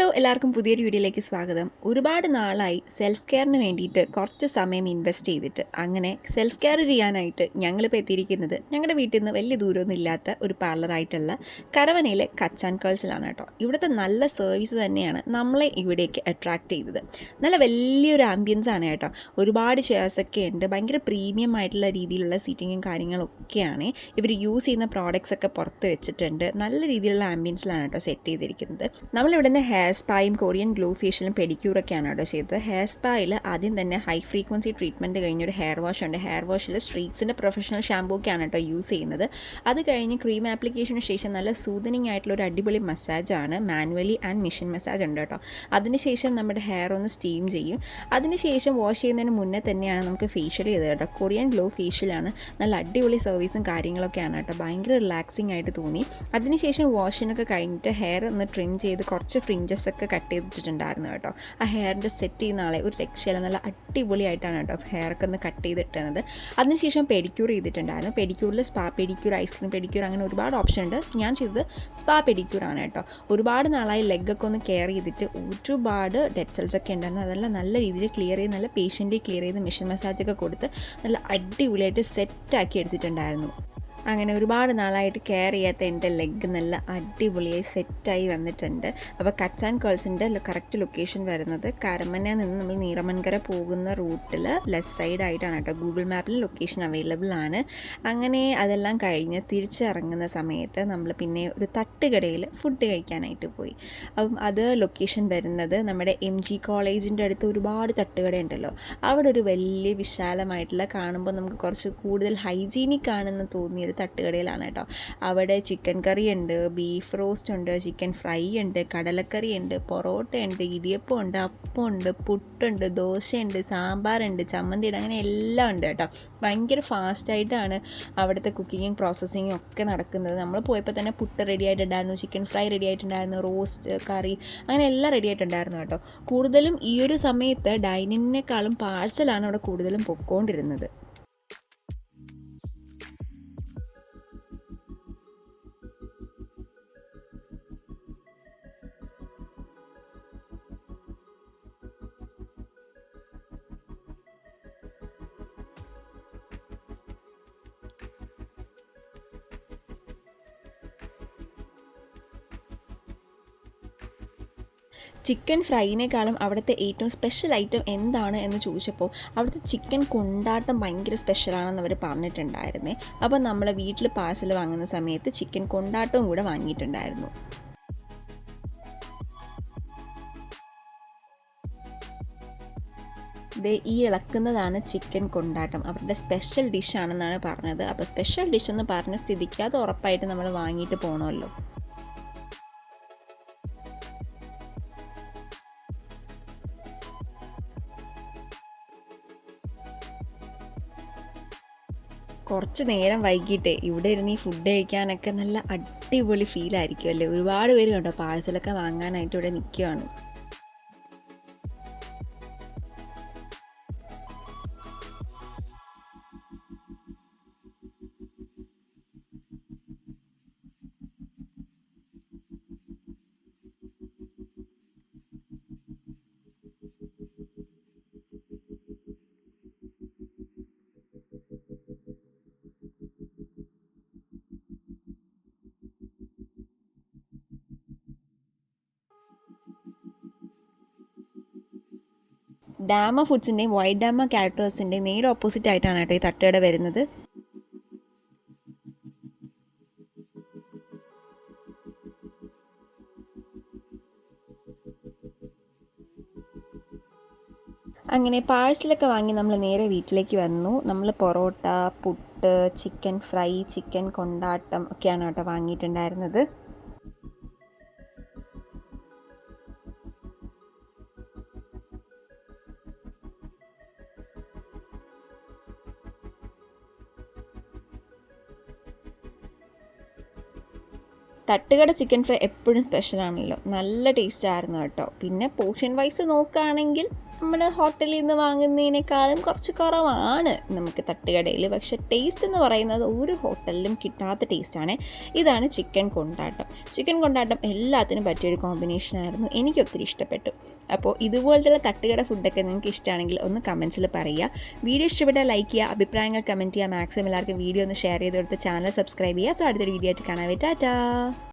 Hello എല്ലാവർക്കും പുതിയൊരു വീഡിയോയിലേക്ക് സ്വാഗതം. ഒരുപാട് നാളായി സെൽഫ് കെയറിന് വേണ്ടിയിട്ട് കുറച്ച് സമയം ഇൻവെസ്റ്റ് ചെയ്തിട്ട് അങ്ങനെ സെൽഫ് കെയർ ചെയ്യാനായിട്ട് ഞങ്ങളിപ്പോൾ എത്തിയിരിക്കുന്നത് ഞങ്ങളുടെ വീട്ടിൽ നിന്ന് വലിയ ദൂരമൊന്നും ഇല്ലാത്ത ഒരു പാർലറായിട്ടുള്ള കരവനയിലെ കച്ചാൻ കേൾസിലാണ് കേട്ടോ. ഇവിടുത്തെ നല്ല സർവീസ് തന്നെയാണ് നമ്മളെ ഇവിടേക്ക് അട്രാക്റ്റ് ചെയ്തത്. നല്ല വലിയൊരു ആംബിയൻസ് ആണ് കേട്ടോ. ഒരുപാട് ചെയർസൊക്കെ ഉണ്ട്. ഭയങ്കര പ്രീമിയം ആയിട്ടുള്ള രീതിയിലുള്ള സീറ്റിങ്ങും കാര്യങ്ങളൊക്കെയാണ് ഇവർ യൂസ് ചെയ്യുന്ന പ്രോഡക്റ്റ്സ് ഒക്കെ പുറത്ത് വെച്ചിട്ടുണ്ട്. നല്ല രീതിയിലുള്ള ആംബിയൻസിലാണ് കേട്ടോ സെറ്റ് ചെയ്തിരിക്കുന്നത്. നമ്മളിവിടുന്ന് ഹെയർ സ്പായും കൊറിയൻ ഗ്ലോ ഫേഷ്യലും പെഡിക്യൂറൊക്കെയാണ് കേട്ടോ ചെയ്തത്. ഹെയർ സ്പായിൽ ആദ്യം തന്നെ ഹൈ ഫ്രീക്വൻസി ട്രീറ്റ്മെന്റ് കഴിഞ്ഞൊരു ഹെയർ വാഷ് ഉണ്ട്. ഹെയർ വാഷിൽ സ്ട്രീറ്റ്സിന്റെ പ്രൊഫഷണൽ ഷാമ്പൂ ഒക്കെയാണ് കേട്ടോ യൂസ് ചെയ്യുന്നത്. അത് കഴിഞ്ഞ് ക്രീം ആപ്ലിക്കേഷന് ശേഷം നല്ല സൂതനിങ് ആയിട്ടുള്ള ഒരു അടിപൊളി മസാജാണ് മാനുവലി ആൻഡ് മെഷീൻ മസാജ് ഉണ്ട് കേട്ടോ. അതിനുശേഷം നമ്മുടെ ഹെയർ ഒന്ന് സ്റ്റീം ചെയ്യും. അതിനുശേഷം വാഷ് ചെയ്യുന്നതിന് മുന്നേ തന്നെയാണ് നമുക്ക് ഫേഷ്യൽ ചെയ്തത് കേട്ടോ. കൊറിയൻ ഗ്ലോ ഫേഷ്യലാണ് നല്ല അടിപൊളി സർവീസും കാര്യങ്ങളൊക്കെയാണ് കേട്ടോ. ഭയങ്കര റിലാക്സിങ് ആയിട്ട് തോന്നി. അതിനുശേഷം വാഷിനൊക്കെ കഴിഞ്ഞിട്ട് ഹെയർ ഒന്ന് ട്രിം ചെയ്ത് കുറച്ച് ഫ്രിഞ്ചസ് ഒക്കെ കട്ട് ചെയ്തിട്ടുണ്ടായിരുന്നു കേട്ടോ. ആ ഹെയറിന്റെ സെറ്റ് ചെയ്യുന്ന ആളെ ഒരു രക്ഷയില്ല. നല്ല അടിപൊളിയായിട്ടാണ് കേട്ടോ ഹെയർ ഒക്കെ ഒന്ന് കട്ട് ചെയ്തിട്ടുന്നത് അതിനുശേഷം പെഡിക്യൂർ ചെയ്തിട്ടുണ്ടായിരുന്നു. പെഡിക്യൂറിൽ spa pedicure ice cream pedicure അങ്ങനെ ഒരുപാട് ഓപ്ഷൻ ഉണ്ട്. ഞാൻ ചെയ്തത് സ്പാ പെഡിക്യൂർ ആണ് കേട്ടോ. ഒരുപാട് നാളായി ലെഗൊക്കെ ഒന്ന് കെയർ ചെയ്തിട്ട് ഒരുപാട് ഡെഡ് സെൽസ് ഒക്കെ ഉണ്ടായിരുന്നു. അതെല്ലാം നല്ല രീതിയിൽ ക്ലിയർ ചെയ്ത് നല്ല പേഷ്യന്റ് ക്ലിയർ ചെയ്ത് മെഷീൻ മസാജൊക്കെ കൊടുത്ത് നല്ല അടിപൊളിയായിട്ട് സെറ്റാക്കി എടുത്തിട്ടുണ്ടായിരുന്നു. അങ്ങനെ ഒരുപാട് നാളായിട്ട് കെയർ ചെയ്യാത്ത എന്റെ ലെഗ് നല്ല അടിപൊളിയായി സെറ്റായി വന്നിട്ടുണ്ട്. അപ്പോൾ കച്ചാൻ കേൾസിന്റെ കറക്റ്റ് ലൊക്കേഷൻ വരുന്നത് കരമന നിന്ന് നമ്മൾ നീറമൻകര പോകുന്ന റൂട്ടിൽ ലെഫ്റ്റ് സൈഡായിട്ടാണ് കേട്ടോ. ഗൂഗിൾ മാപ്പിൽ ലൊക്കേഷൻ അവൈലബിൾ ആണ്. അങ്ങനെ അതെല്ലാം കഴിഞ്ഞ് തിരിച്ചിറങ്ങുന്ന സമയത്ത് നമ്മൾ പിന്നെ ഒരു തട്ടുകടയിൽ ഫുഡ് കഴിക്കാനായിട്ട് പോയി. അപ്പം അത് ലൊക്കേഷൻ വരുന്നത് നമ്മുടെ എം ജി കോളേജിന്റെ അടുത്ത് ഒരുപാട് തട്ടുകട ഉണ്ടല്ലോ അവിടെ ഒരു വലിയ വിശാലമായിട്ടുള്ള കാണുമ്പോൾ നമുക്ക് കുറച്ച് കൂടുതൽ ഹൈജീനിക് ആണെന്ന് തോന്നിയ ഒരു തട്ടുകടയിലാണ് കേട്ടോ. അവിടെ ചിക്കൻ കറി ഉണ്ട് ബീഫ് റോസ്റ്റ് ഉണ്ട് ചിക്കൻ ഫ്രൈ ഉണ്ട് കടലക്കറി ഉണ്ട് പൊറോട്ട ഉണ്ട് ഇടിയപ്പം ഉണ്ട് അപ്പം ഉണ്ട് പുട്ടുണ്ട് ദോശയുണ്ട് സാമ്പാറുണ്ട് ചമ്മന്തി ഉണ്ട് അങ്ങനെ എല്ലാം ഉണ്ട് കേട്ടോ. ഭയങ്കര ഫാസ്റ്റായിട്ടാണ് അവിടുത്തെ കുക്കിങ്ങും പ്രോസസ്സിങ്ങും ഒക്കെ നടക്കുന്നത്. നമ്മൾ പോയപ്പോൾ തന്നെ പുട്ട് റെഡി ആയിട്ടുണ്ടായിരുന്നു ചിക്കൻ ഫ്രൈ റെഡി ആയിട്ടുണ്ടായിരുന്നു റോസ്റ്റ് കറി അങ്ങനെ എല്ലാം റെഡി ആയിട്ടുണ്ടായിരുന്നു കേട്ടോ. കൂടുതലും ഈ ഒരു സമയത്ത് ഡൈനിങ്ങിനേക്കാളും പാഴ്സലാണ് അവിടെ കൂടുതലും പൊക്കോണ്ടിരുന്നത്. ചിക്കൻ ഫ്രൈനേക്കാളും അവിടുത്തെ ഏറ്റവും സ്പെഷ്യൽ ഐറ്റം എന്താണ് എന്ന് ചോദിച്ചപ്പോൾ അവിടുത്തെ ചിക്കൻ കൊണ്ടാട്ടം ഭയങ്കര സ്പെഷ്യലാണെന്ന് അവർ പറഞ്ഞിട്ടുണ്ടായിരുന്നേ. അപ്പോൾ നമ്മൾ വീട്ടിൽ പാഴ്സൽ വാങ്ങുന്ന സമയത്ത് ചിക്കൻ കൊണ്ടാട്ടവും കൂടെ വാങ്ങിയിട്ടുണ്ടായിരുന്നു. ദേ ഈ ഇളക്കുന്നതാണ് ചിക്കൻ കൊണ്ടാട്ടം. അവരുടെ സ്പെഷ്യൽ ഡിഷാണെന്നാണ് പറഞ്ഞത്. അപ്പോൾ സ്പെഷ്യൽ ഡിഷ് എന്ന് പറഞ്ഞ സ്ഥിതിക്ക് അത് ഉറപ്പായിട്ട് നമ്മൾ വാങ്ങിയിട്ട് പോകണമല്ലോ കുറച്ച് നേരം വൈകിട്ട് ഇവിടെ ഇരുന്ന് ഈ ഫുഡ് കഴിക്കാനൊക്കെ നല്ല അടിപൊളി ഫീലായിരിക്കും അല്ലേ? ഒരുപാട് പേര് കണ്ടോ? പാഴ്സലൊക്കെ വാങ്ങാനായിട്ട് ഇവിടെ നിൽക്കുകയാണ് ഡാമ ഫുഡ്സിന്റെയും വൈറ്റ് ഡാമ ക്യാരക്ടേഴ്സിന്റെയും നേരെ ഓപ്പോസിറ്റ് ആയിട്ടാണ് കേട്ടോ ഈ തട്ടുകട വരുന്നത്. അങ്ങനെ പാഴ്സലൊക്കെ വാങ്ങി നമ്മൾ നേരെ വീട്ടിലേക്ക് വന്നു. നമ്മൾ parotta puttu chicken fry chicken കൊണ്ടാട്ടം ഒക്കെയാണ് കേട്ടോ വാങ്ങിയിട്ടുണ്ടായിരുന്നത്. തട്ടുകട ചിക്കൻ ഫ്രൈ എപ്പോഴും സ്പെഷ്യലാണല്ലോ നല്ല ടേസ്റ്റ് ആയിരുന്നു കേട്ടോ. പിന്നെ പോർഷൻ വൈസ് നോക്കുകയാണെങ്കിൽ നമ്മൾ ഹോട്ടലിൽ നിന്ന് വാങ്ങുന്നതിനേക്കാളും കുറച്ച് കുറവാണ് നമുക്ക് തട്ടുകടയിൽ. പക്ഷെ ടേസ്റ്റ് എന്ന് പറയുന്നത് ഒരു ഹോട്ടലിലും കിട്ടാത്ത ടേസ്റ്റാണ് ഇതാണ് ചിക്കൻ കൊണ്ടാട്ടം. ചിക്കൻ കൊണ്ടാട്ടം എല്ലാത്തിനും പറ്റിയൊരു കോമ്പിനേഷനായിരുന്നു എനിക്ക് ഒത്തിരി ഇഷ്ടപ്പെട്ടു. അപ്പോൾ ഇതുപോലത്തെ തട്ടുകട ഫുഡൊക്കെ നിങ്ങൾക്ക് ഇഷ്ടമാണെങ്കിൽ ഒന്ന് കമൻസിൽ പറയുക. വീഡിയോ ഇഷ്ടപ്പെട്ടാൽ ലൈക്ക് ചെയ്യുക അഭിപ്രായങ്ങൾ കമന്റ് ചെയ്യുക മാക്സിമം എല്ലാവർക്കും വീഡിയോ ഒന്ന് ഷെയർ ചെയ്ത് കൊടുത്ത് ചാനൽ സബ്സ്ക്രൈബ് ചെയ്യുക. സോ അടുത്തൊരു വീഡിയോ ആയിട്ട് കാണാൻ ടാറ്റാ.